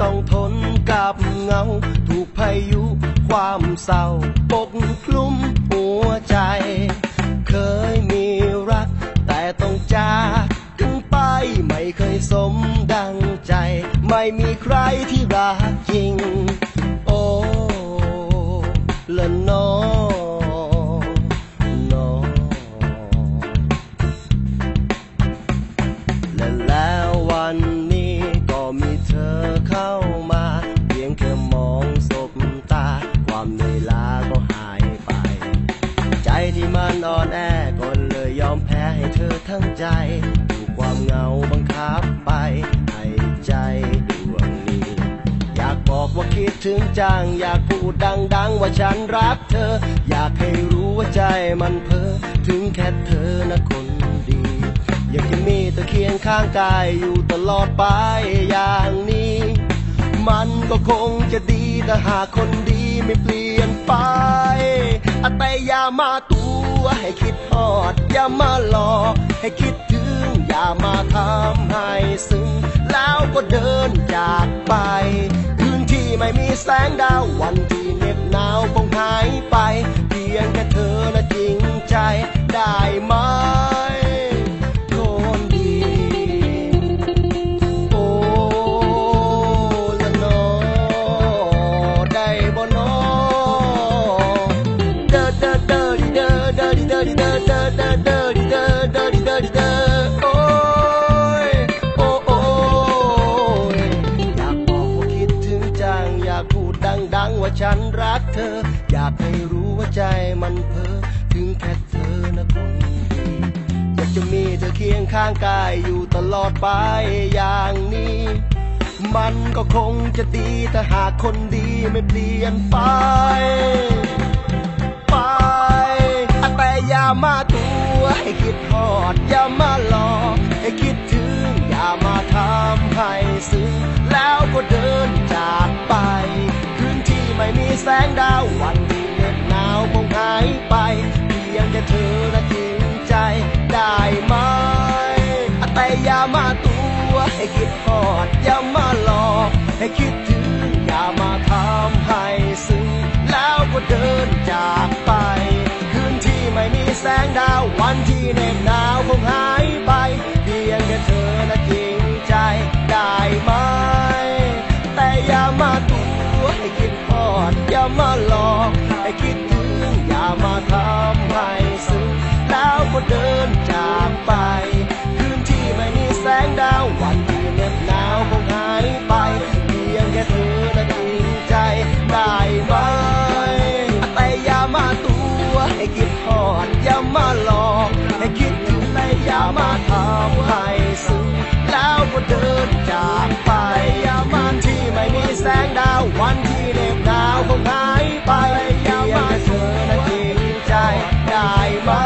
ต้องทนกับเงา ถูกพายุความเศร้าปกคลุมหัวใจ เคยมีรัก แต่ต้องจากกันไปไม่เคยสมดังใจ ไม่มีใครที่รักจริง โอ้ละนอนอและแล้ววันนี้ก็มีเธอเข้า ที่มันอ่อนแอก็เลยยอมแพ้ให้เธอทั้งใจถูกความเหงาบังคับไป ให้ใจดวงนี้ อยากบอกว่าคิดถึงจัง อยากพูดดังๆ ว่าฉันรักเธอ อยากให้รู้ว่าใจมันเพ้อถึงแค่เธอนะคนดี อยากจะมีเธอเคียงข้างกายอยู่ตลอดไปอย่างนี้ มันก็คงจะดีถ้าหากคนดีไม่เปลี่ยน อะแต่อย่ามาตัวให้คิดฮอด อย่ามาหลอกให้คิดถึง อย่ามาทำให้ซึ้งแล้วก็เดินจากไป คืนที่ไม่มีแสงดาววัน รักเธอ อยากให้รู้ว่าใจมันเพ้อถึงแค่เธอนะคนดีอยากจะมีเธอเคียงข้างกายอยู่ตลอดไปอย่างนี้ มันก็คงจะดีถ้าหากคนดีไม่เปลี่ยนไป ไปแต่อย่ามาตัวให้คิดทอด อย่ามาหลอกให้คิดถึง อย่ามาทำให้ซึ้งแล้วก็เดิน แสงดาววันที่เหน็บหนาวคงหายไป เพียงแค่เธอนะจริงใจได้ไหมแต่อย่ามาตัวให้คิดทอดอย่ามาหลอกให้คิดถึงอย่ามาทำให้ซึ้งแล้วก็เดินจากไป คืนที่ไม่มีแสงดาววันที่เหน็บหนาวคงหายไป เพียงแค่เธอนะจริงใจได้ไหมแต่อย่ามาตัว ให้คิดพอดอย่ามาหลอกให้คิดถึงอย่ามาทำให้ซึ้งแล้วก็เดินจ my